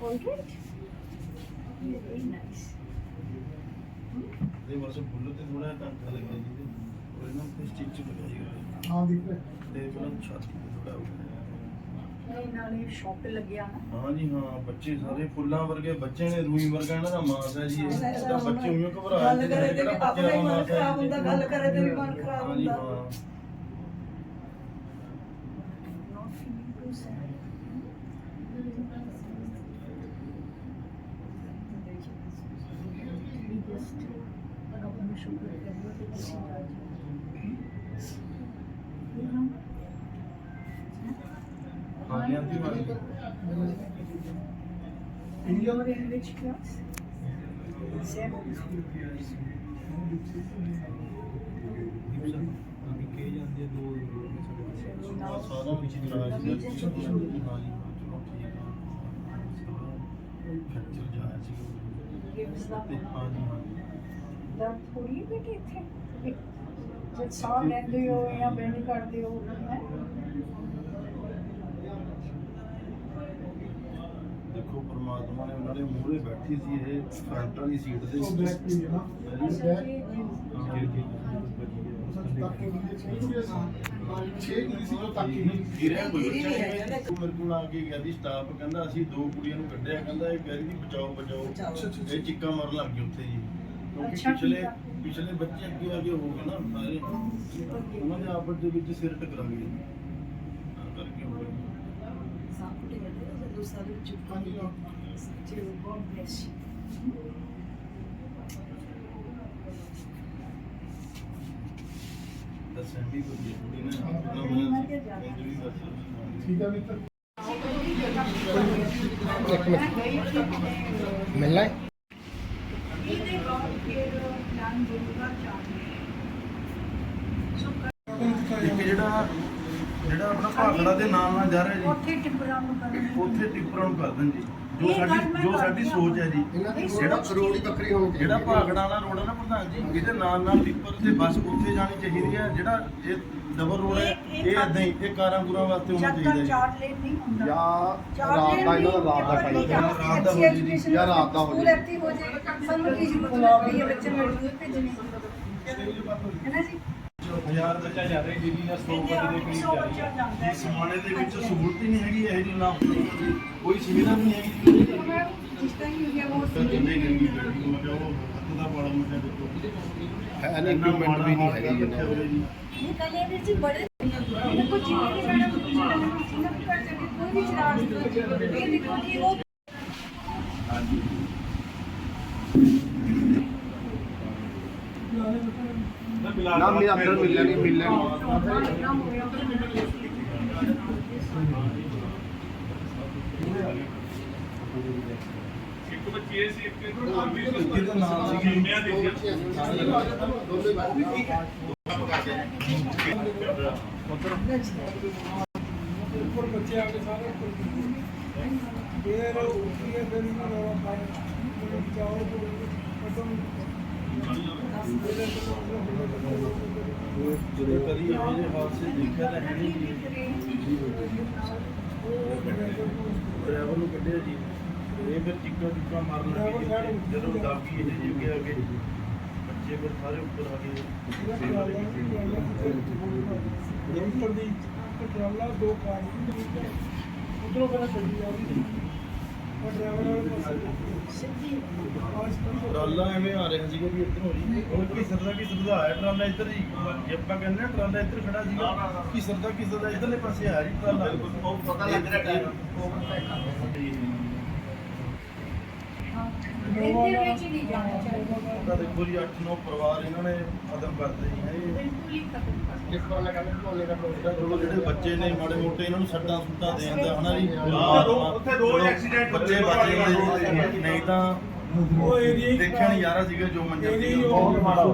Contract? Very nice. ਇਹ ਮਰਸ ਬੁੱਲੂ ਤੇ ਥੋੜਾ ਟਾਂਕਾ ਲੱਗਿਆ ਜੀ ਉਹ ਇਹਨਾਂ ਨੂੰ ਸਟਿਚ ਚ ਲਗਾਇਆ ਹਾਂ ਦੇਖ ਲੈ। ਤੇ ਇਹਨਾਂ ਨੂੰ ਛਾਤੀ ਤੇ ਥੋੜਾ ਨਹੀਂ ਨਾਲੇ ਸ਼ੌਪ ਤੇ ਲੱਗਿਆ ਨਾ। ਹਾਂ ਜੀ ਹਾਂ ਬੱਚੇ ਸਾਰੇ ਫੁੱਲਾਂ ਵਰਗੇ ਬੱਚੇ ਨੇ ਰੂਈ ਵਰਗਾ ਇਹਨਾਂ ਦਾ ਮਾਸ ਹੈ ਜੀ ਇਹਦਾ ਬੱਚੇ ਉਵੇਂ ਘਬਰਾ ਜਾਂਦੇ ਨੇ ਜਿਹੜਾ ਬੱਚੇ ਦਾ ਮਾਸ ਹੈ ਗੱਲ ਕਰੇ ਤੇ ਵੀ ਮਨ ਖਰਾਬ ਹੁੰਦਾ। Milyonlar elinde çıkıyor. Sevmiyoruz. ਸਾਰਾ ਵਿੱਚ ਕਰਾਇਆ ਸੀ ਫੈਕਚਰ ਜਾਇਆ ਸੀ ਤੇ ਪਾਣੀ ਦਰਦ ਥੋੜੀ ਬੇਟੇ ਇੱਥੇ ਜੇ ਸਾਹ ਲੈਂਦੇ ਹੋ ਜਾਂ ਬੈਂਡ ਕਰਦੇ ਹੋ ਹੈ ਦੇਖੋ ਪਰਮਾਤਮਾ ਨੇ ਉਹਨਾਂ ਦੇ ਮੂਹਰੇ ਬੈਠੀ ਸੀ ਇਹ ਫਰੰਟ ਵਾਲੀ ਸੀਟ ਦੇ ਉੱਤੇ ਬੈਕ ਵੀ ਹੈ ਨਾ ਬੈਕ ਵੀ ਮੇਰੇ ਕੋਲ ਆ ਕੇ ਗਿਆ ਦੀ ਸਟਾਫ ਕਹਿੰਦਾ ਅਸੀਂ ਦੋ ਕੁੜੀਆਂ ਨੂੰ ਕੱਢਿਆ ਕਹਿੰਦਾ ਇਹ ਰਹੀ ਸੀ ਬਚਾਓ ਬਚਾਓ। ਇਹ ਚਿੱਕਾ ਮਾਰਨ ਲੱਗ ਗਏ ਉੱਥੇ ਜੀ ਕਿਉਂਕਿ ਪਿਛਲੇ। ਪਿਛਲੇ ਬੱਚੇ ਅੱਗੇ ਅੱਗੇ ਹੋ ਗਏ ਨਾ ਸਾਰੇ ਉਹਨਾਂ ਦੇ ਆਪਸ ਦੇ ਵਿੱਚ ਸਿਰ ਟਕਰਾ ਗਏ ਕਰਕੇ ਹੋ ਗਿਆ ਸਾਹਮਣੇ ਜਾਂਦੇ ਨੇ ਦੂਸਰਾ ਦੇ ਚੁੱਪ ਹਾਂ। to God bless you. ਦੱਸਣ ਮਿਲਣਾ ਹੈ ਇੱਕ ਜਿਹੜਾ ਜਿਹੜਾ ਆਪਣਾ ਭਾਖੜਾ ਦੇ ਨਾਲ ਨਾਲ ਜਾ ਰਿਹਾ ਜੀ ਉੱਥੇ ਟਿੱਪਰਾਂ ਨੂੰ ਕਰਨਾ ਉੱਥੇ ਟਿੱਪਰਾਂ ਨੂੰ ਕਰ ਦੇਣ ਜੀ। ਜੋ ਸਾਡੀ ਜੋ ਸਾਡੀ ਹਾਂ। ਸੋਚ ਹੈ ਜੀ ਇਹਨਾਂ ਦੀ ਜਿਹੜਾ ਕਰੋੜ ਦੀ ਬੱਕਰੀ ਹੋਣੀ ਜਿਹੜਾ ਚਾਹੀਦੀ ਹੈ। ਭਾਗੜਾ ਵਾਲਾ ਰੋਡ ਹੈ ਨਾ ਪ੍ਰਧਾਨ ਜੀ ਇਹਦੇ ਨਾਲ ਨਾਲ ਟਿੱਪਰ ਤੇ ਬੱਸ ਉੱਥੇ ਜਾਣੀ ਚਾਹੀਦੀ ਹੈ ਜਿਹੜਾ ਇਹ ਡਬਲ ਰੋਡ ਹੈ ਇਹ- ਇਦਾਂ ਹੀ ਇਹ ਕਾਰਾਂ ਗੁਰਾਂ ਵਾਸਤੇ ਹੋਣਾ ਜਦ ਚਾਹੀਦਾ ਜੀ ਚਾਰ ਲੇਨ ਨਹੀਂ ਹੁੰਦਾ ਜਾਂ ਰਾਤ ਦਾ ਇਹਨਾਂ ਦਾ ਰਾਤ ਦਾ ਟਾਈਮ। ਰਾਤ ਦਾ ਹੋ ਜੀ। ਜਾਂ ਰਾਤ ਦਾ ਹੋ ਸਕੂਲ ਜੀ। ਇੱਥੇ ਹੋ ਜਾਏ ਸਾਨੂੰ ਕੀ ਜ਼ਰੂਰਤ ਹੈ ਬੱਚੇ ਨੂੰ ਭੇਜਣੇ ਹੈ ਨਾ ਜੀ 50 ਬੱਚਾ ਜਾ ਰਿਹਾ ਡੇਲੀ ਦਾ 100 ਬੱਚੇ ਦੇ ਕਰੀਬ ਜਾ ਰਿਹਾ। ਹੈ। ਇਸ ਸਮਾਨੇ ਦੇ ਵਿੱਚ ਸਹੂਲਤ ਹੀ ਨਹੀਂ ਹੈਗੀ ਇਹ ਜੀ ਨਾ ਕੋਈ ਸੁਵਿਧਾ ਨਹੀਂ ਹੈਗੀ। ਜਿਸ ਤਰ੍ਹਾਂ ਹੀ ਉਹ ਜਿੰਨੇ ਗਰਮੀ ਬੈਠੀ ਹੋ ਜਾਓ ਹੱਥ ਦਾ ਬੜਾ ਮੋਟਾ ਦੇਖੋ ਹੈ ਨਾ ਇਕਵਿਪਮੈਂਟ ਵੀ ਨਹੀਂ ਹੈਗੀ ਜਿੰਨਾ ਇਹ ਕਲੇ ਵੀਰ ਜੀ ਬੜੇ ਦੇਖੋ ਜਿੰਨੇ ਵੀ ਮੈਡਮ ਜਿੰਨਾ ਵੀ ਕਰ ਸਕੇ ਕੋਈ ਵੀ ਚਲਾ ਸਕਦਾ ਇਹ ਦੇਖੋ ਕਿ ਉਹ ਹਾਂਜੀ। ਨਾ ਮੇਰੇ ਅੰਦਰ ਮਿਲ ਲੈਣੀ ਮਿਲ ਲੈਣੀ ਇੱਕ ਬੱਚੀ ਇਹ ਸੀ ਇੱਕ ਨਾਮ ਵੀ ਜਿਹਦਾ ਨਾਮ ਸੀ ਇੰਡੀਆ ਦੀ ਦੋਨੇ ਬਾਕੀ ਠੀਕ ਹੈ ਉੱਪਰ ਬੱਚੇ ਆ ਕੇ ਸਾਰੇ ਫੇਰ ਉੱਠੀ ਹੈ ਫਿਰ ਇਹਨਾਂ ਦਾ ਕੰਮ ਚਾਹੋ ਤੋਂ ਕਦਮ ਜਦੋਂ ਕਦੀ ਇਹੋ ਜਿਹੇ ਹਾਦਸੇ ਦੇਖਿਆ ਤਾਂ ਹੈ ਨਹੀਂ ਜੀ। ਡਰਾਈਵਰ ਨੂੰ ਕੱਢਿਆ ਜੀ ਇਹ ਫਿਰ ਚਿੱਕਾ ਚੁੱਕਾ ਮਾਰਨ ਲੱਗੇ ਜੀ। ਜਦੋਂ ਦਾਗੀ ਇਹ ਜੀ ਅੱਗੇ ਅੱਗੇ ਬੱਚੇ ਫਿਰ ਸਾਰੇ ਉੱਪਰ ਆ ਗਏ। ਉੱਪਰ ਦੀ ਟਰਾਲਾ ਦੋ ਕਾਰ ਉਧਰੋਂ ਕਹਿੰਦਾ ਗੱਡੀ ਆ ਰਹੀ ਸੀ। ਉਹ ਡਰਾਈਵਰ ਵਾਲੇ ਪਾਸੇ ਆਜ ਟਰਾਲਾ ਐਵੇਂ ਆ ਰਿਹਾ ਸੀਗਾ ਵੀ ਇੱਧਰ ਹੋ ਹੋਰ ਕੀ ਸਰਦਾ ਕੀ ਸਰਦਾ ਆਇਆ ਟਰਾਲਾ ਇੱਧਰ ਜੀ ਜੇ ਆਪਾਂ ਕਹਿੰਦੇ ਆ ਟਰਾਲਾ ਇੱਧਰ ਖੜਾ ਸੀਗਾ ਕੀ ਸਰਦਾ ਕੀ ਸਰਦਾ ਇੱਧਰਲੇ ਪਾਸੇ ਆ ਜੀ ਟਰਾਲਾ। ਉਹ ਪਤਾ ਲੱਗ ਰਿਹਾ ਟਾਈਮ ਇਹਦੇ ਵਿੱਚ ਨਹੀਂ ਜਾਣਾ ਚਾਹੀਦਾ। ਦੇਖੋ ਜੀ 8-9 ਪਰਿਵਾਰ ਇਹਨਾਂ ਨੇ ਖਤਮ ਕਰਦੇ ਹੀ ਹੈ ਬਿਲਕੁਲ ਹੀ ਖਤਮ ਕਰਦੇ ਇਸ ਤਰ੍ਹਾਂ ਲਗਾ ਢੋਲੇ ਦਾ ਢੋਲੇ ਜਿਹੜੇ ਬੱਚੇ ਨੇ ਮਾੜੇ ਮੋਟੇ ਇਹਨਾਂ ਨੂੰ ਸੱਟਾਂ ਸੁੱਟਾਂ ਦੇ ਜਾਂਦਾ ਹਨਾ ਜੀ। ਉੱਥੇ ਰੋਜ਼ ਐਕਸੀਡੈਂਟ ਬੱਚੇ ਬਚਦੇ ਨਹੀਂ ਤਾਂ ਉਹ ਏਰੀਆ ਦੇਖਿਆ ਨਜ਼ਾਰਾ ਸੀਗਾ ਜੋ ਮੰਜ਼ਰ ਸੀਗਾ ਬਹੁਤ ਮਾੜਾ